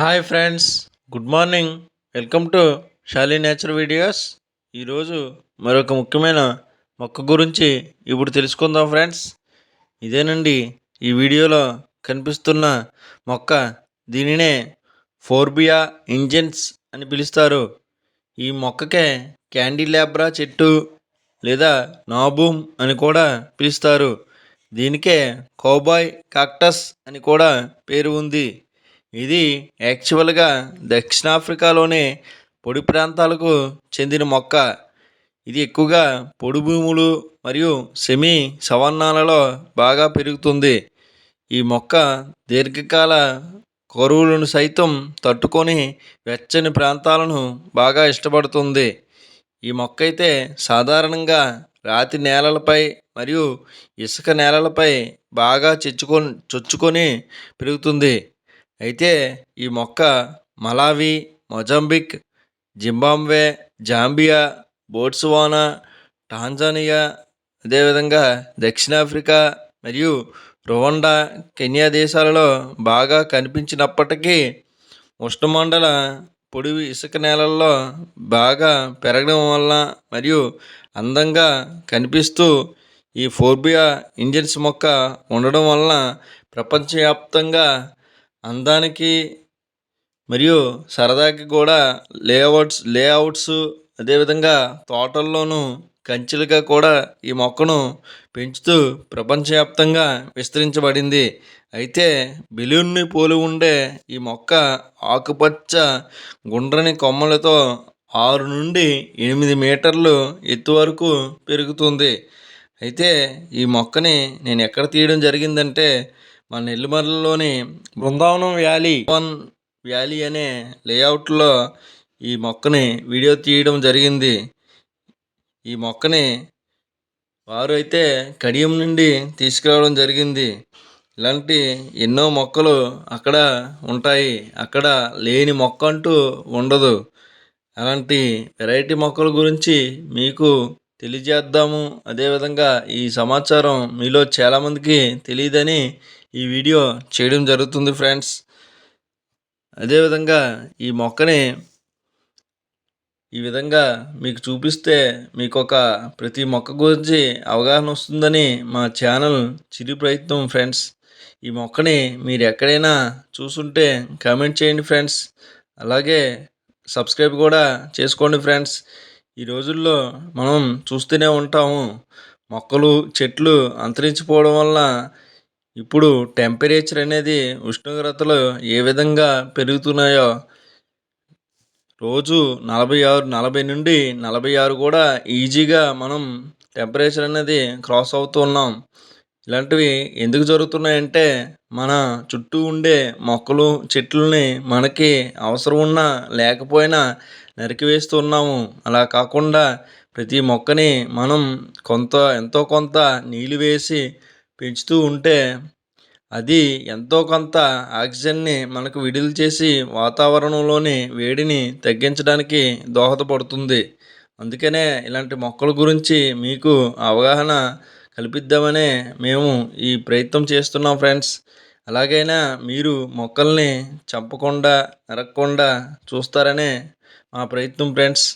Hi friends good morning. Welcome to Shali nature videos. ఈరోజు మరొక ముఖ్యమైన మొక్క గురించి ఇప్పుడు తెలుసుకుందాం ఫ్రెండ్స్. ఇదేనండి ఈ వీడియోలో కనిపిస్తున్న మొక్క దీనినే ఫోర్బియా ఇంజన్స్ అని పిలుస్తారు. ఈ మొక్కకే క్యాండిలాబ్రా చెట్టు లేదా నాబూమ్ అని కూడా పిలుస్తారు. దీనికే కౌబాయ్ కాక్టస్ అని కూడా పేరు ఉంది. ఇది యాక్చువల్గా దక్షిణాఫ్రికాలోని పొడి ప్రాంతాలకు చెందిన మొక్క. ఇది ఎక్కువగా పొడి భూములు మరియు సెమీ సవన్నాలలో బాగా పెరుగుతుంది. ఈ మొక్క దీర్ఘకాల కరువులను సైతం తట్టుకొని వెచ్చని ప్రాంతాలను బాగా ఇష్టపడుతుంది. ఈ మొక్క అయితే సాధారణంగా రాతి నేలలపై మరియు ఇసుక నేలలపై బాగా చెచ్చుకొని చొచ్చుకొని పెరుగుతుంది. అయితే ఈ మొక్క Malawi Mozambique Zimbabwe Zambia Botswana Tanzania అదేవిధంగా దక్షిణాఫ్రికా మరియు రువండా కెన్యా దేశాలలో బాగా కనిపించినప్పటికీ ఉష్ణమండల పొడి ఇసుక నేలల్లో బాగా పెరగడం వల్ల మరియు అందంగా కనిపిస్తూ ఈ ఫోర్బియా ఇంజన్స్ మొక్క ఉండడం వలన ప్రపంచవ్యాప్తంగా అందానికి మరియు సరదాకి కూడా లేఅవుట్స్ లేఅవుట్స్ అదేవిధంగా తోటల్లోనూ కంచెలుగా కూడా ఈ మొక్కను పెంచుతూ ప్రపంచవ్యాప్తంగా విస్తరించబడింది. అయితే బెలూన్ని పోలి ఉండే ఈ మొక్క ఆకుపచ్చ గుండ్రని కొమ్మలతో ఆరు నుండి ఎనిమిది మీటర్లు ఎత్తు వరకు పెరుగుతుంది. అయితే ఈ మొక్కని నేను ఎక్కడ తీయడం జరిగిందంటే మన నెల్లిమర్లలోని బృందావనం వ్యాలీ వన్ వ్యాలీ అనే లేఅవుట్లో ఈ మొక్కని వీడియో తీయడం జరిగింది. ఈ మొక్కని వారు అయితే కడియం నుండి తీసుకురావడం జరిగింది. ఇలాంటి ఎన్నో మొక్కలు అక్కడ ఉంటాయి. అక్కడ లేని మొక్క అంటూ ఉండదు. అలాంటి వెరైటీ మొక్కల గురించి మీకు తెలియజేద్దాము. అదేవిధంగా ఈ సమాచారం మీలో చాలామందికి తెలియదని ఈ వీడియో చేయడం జరుగుతుంది ఫ్రెండ్స్. అదేవిధంగా ఈ మొక్కని ఈ విధంగా మీకు చూపిస్తే మీకు ఒక ప్రతి మొక్క గురించి అవగాహన వస్తుందని మా ఛానల్ చిరు ప్రయత్నం ఫ్రెండ్స్. ఈ మొక్కని మీరు ఎక్కడైనా చూసుంటే కామెంట్ చేయండి ఫ్రెండ్స్. అలాగే సబ్స్క్రైబ్ కూడా చేసుకోండి ఫ్రెండ్స్. ఈ రోజుల్లో మనం చూస్తూనే ఉంటాము మొక్కలు చెట్లు అంతరించిపోవడం వల్ల ఇప్పుడు టెంపరేచర్ అనేది ఉష్ణోగ్రతలు ఏ విధంగా పెరుగుతున్నాయో రోజు నలభై ఆరు నలభై నుండి నలభై ఆరు కూడా ఈజీగా మనం టెంపరేచర్ అనేది క్రాస్ అవుతున్నాం ఇలాంటివి ఎందుకు జరుగుతున్నాయంటే మన చుట్టూ ఉండే మొక్కలు చెట్లని మనకి అవసరం ఉన్నా లేకపోయినా నరికివేస్తున్నాము అలా కాకుండా ప్రతి మొక్కని మనం కొంత ఎంతో కొంత నీళ్ళు వేసి పెంచుతూ ఉంటే అది ఎంతో కొంత ఆక్సిజన్ని మనకు విడుదల చేసి వాతావరణంలోని వేడిని తగ్గించడానికి దోహదపడుతుంది. అందుకనే ఇలాంటి మొక్కల గురించి మీకు అవగాహన కల్పిద్దామనే మేము ఈ ప్రయత్నం చేస్తున్నాం ఫ్రెండ్స్. అలాగైనా మీరు మొక్కల్ని చంపకుండా నరకకుండా చూస్తారనే మా ప్రయత్నం ఫ్రెండ్స్.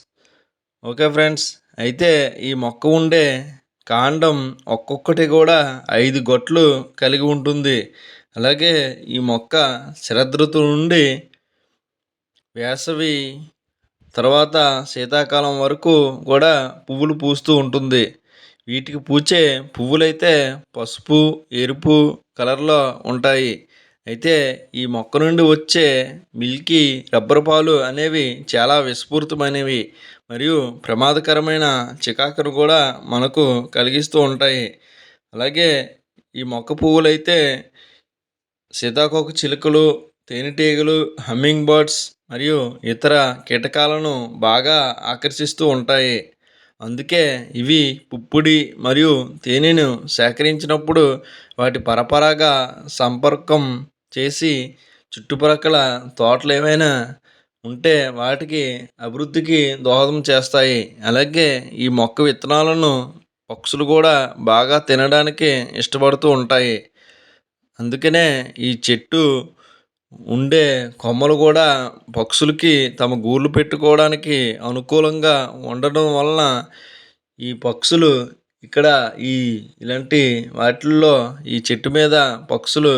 ఓకే ఫ్రెండ్స్ అయితే ఈ మొక్క ఉండే కాండం ఒక్కొక్కటి కూడా ఐదు గొట్లు కలిగి ఉంటుంది. అలాగే ఈ మొక్క శరదృతు నుండి వేసవి తర్వాత శీతాకాలం వరకు కూడా పువ్వులు పూస్తూ ఉంటుంది. వీటికి పూచే పువ్వులైతే పసుపు ఎరుపు కలర్లో ఉంటాయి. అయితే ఈ మొక్క నుండి వచ్చే మిల్కీ రబ్బరు పాలు అనేవి చాలా విస్ఫూర్తమైనవి. మరియు ప్రమాదకరమైన చికాకును కూడా మనకు కలిగిస్తూ ఉంటాయి. అలాగే ఈ మొక్క పువ్వులైతే సీతాకోక చిలుకలు తేనెటీగలు హమ్మింగ్ బర్డ్స్ మరియు ఇతర కీటకాలను బాగా ఆకర్షిస్తూ ఉంటాయి. అందుకే ఇవి పుప్పొడి మరియు తేనెను సేకరించినప్పుడు వాటి పరపరాగా సంపర్కం చేసి చుట్టుప్రక్కల తోటలు ఏమైనా ఉంటే వాటికి అభివృద్ధికి దోహదం చేస్తాయి. అలాగే ఈ మొక్క విత్తనాలను పక్షులు కూడా బాగా తినడానికి ఇష్టపడుతూ ఉంటాయి. అందుకనే ఈ చెట్టు ఉండే కొమ్మలు కూడా పక్షులకి తమ గూళ్ళు పెట్టుకోవడానికి అనుకూలంగా ఉండడం వలన ఈ పక్షులు ఇక్కడ ఈ ఇలాంటి వాటిల్లో ఈ చెట్టు మీద పక్షులు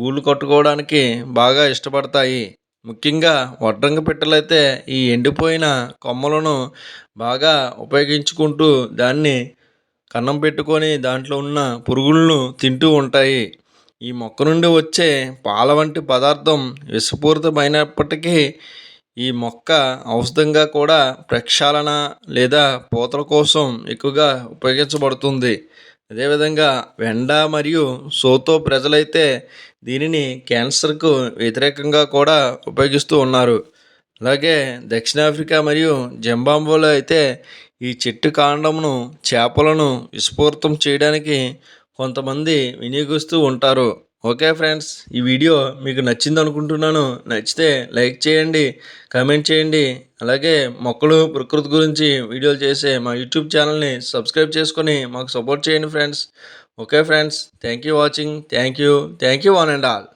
గూళ్ళు కట్టుకోవడానికి బాగా ఇష్టపడతాయి. ముఖ్యంగా వడ్రంగి పిట్టలైతే ఈ ఎండిపోయిన కొమ్మలను బాగా ఉపయోగించుకుంటూ దాన్ని కన్నం పెట్టుకొని దాంట్లో ఉన్న పురుగులను తింటూ ఉంటాయి. ఈ మొక్క నుండి వచ్చే పాల వంటి పదార్థం విషపూరితమైనప్పటికీ ఈ మొక్క ఔషధంగా కూడా ప్రక్షాళన లేదా పూతల కోసం ఎక్కువగా ఉపయోగించబడుతుంది. అదేవిధంగా వెండ మరియు సోతో ప్రజలైతే దీనిని క్యాన్సర్కు వ్యతిరేకంగా కూడా ఉపయోగిస్తూ ఉన్నారు. అలాగే దక్షిణాఫ్రికా మరియు జింబాబ్వేలో అయితే ఈ చెట్టు కాండమును చేపలను విస్ఫోర్తం చేయడానికి కొంతమంది వినియోగిస్తూ ఉంటారు. ఓకే ఫ్రెండ్స్ ఈ వీడియో మీకు నచ్చింది అనుకుంటున్నాను. నచ్చితే లైక్ చేయండి కామెంట్ చేయండి. అలాగే మొక్కలు ప్రకృతి గురించి వీడియోలు చేసే మా యూట్యూబ్ ఛానల్ని సబ్స్క్రైబ్ చేసుకొని మాకు సపోర్ట్ చేయండి friends. Okay friends thank you watching thank you thank you one and all.